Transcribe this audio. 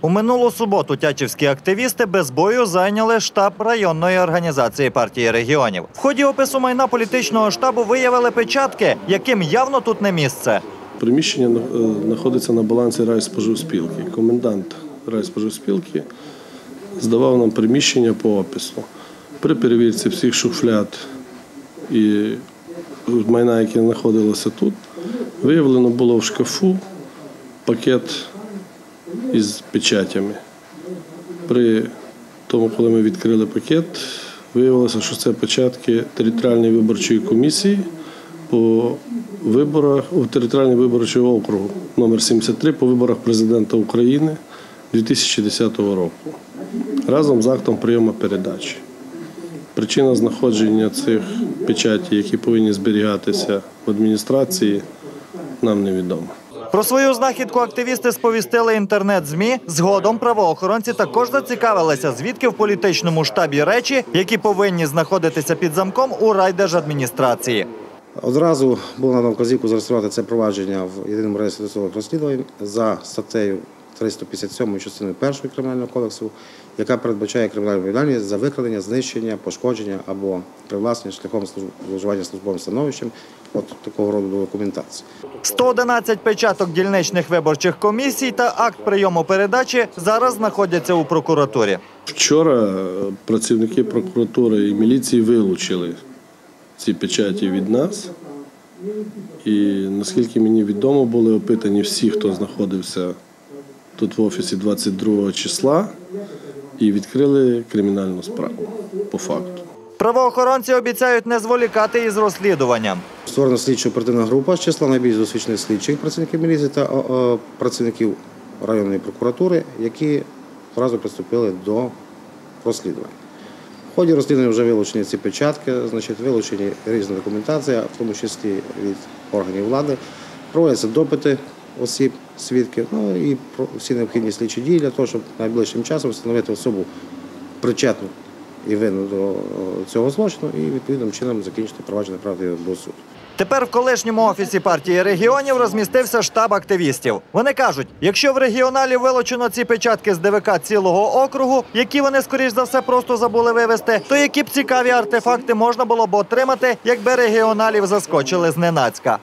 У минулу суботу тячівські активісти без бою зайняли штаб районної організації партії регіонів. В ході опису майна політичного штабу виявили печатки, яким явно тут не місце. Приміщення е, знаходиться на балансі райспоживспілки. Комендант райспоживспілки здавав нам приміщення по опису. При перевірці всіх шуфляд і майна, яке знаходилося тут, виявлено було в шкафу пакет із печатями. При тому, коли ми відкрили пакет, виявилося, що це печатки територіальної виборчої комісії по виборах у територіальний виборчий округ номер 73 по виборах президента України 2010 року разом з актом прийому передачі. Причина знаходження цих печатей, які повинні зберігатися в адміністрації, нам невідома. Про свою знахідку активісти сповістили інтернет-змі. Згодом правоохоронці також зацікавилися, звідки в політичному штабі речі, які повинні знаходитися під замком у райдержадміністрації. Одразу було надано вказівку зареєструвати це провадження в єдиному реєстрі досудових розслідувань за статтею 357 частиною 1 Кримінального кодексу, яка передбачає кримінальну відповідальність за викрадення, знищення, пошкодження або привласнення шляхом зловживання службовим становищем от такого роду документації. 111 печаток дільничних виборчих комісій та акт прийому передачі зараз знаходяться у прокуратурі. Вчора е, працівники прокуратури і міліції вилучили ці печаті від нас. І наскільки мені відомо, були опитані всі, хто знаходився тут в офісі 22 числа, і відкрили кримінальну справу по факту. Правоохоронці обіцяють не зволікати із розслідуванням. Створена слідчо оперативна група з числа найбільш досвідчених слідчих працівників міліції та о, о, працівників районної прокуратури, які одразу приступили до розслідування. В ході розслідування вже вилучені ці печатки, значить, вилучені різна документація, в тому числі від органів влади. Проводяться допити осіб, свідків, ну і всі необхідні слідчі дії для того, щоб найближчим часом встановити особу причетну і винну до цього злочину, і відповідним чином закінчити провадження правди до суду. Тепер в колишньому офісі партії регіонів розмістився штаб активістів. Вони кажуть, якщо в регіоналі вилучено ці печатки з ДВК цілого округу, які вони скоріш за все просто забули вивезти, то які б цікаві артефакти можна було б отримати, якби регіоналів заскочили зненацька.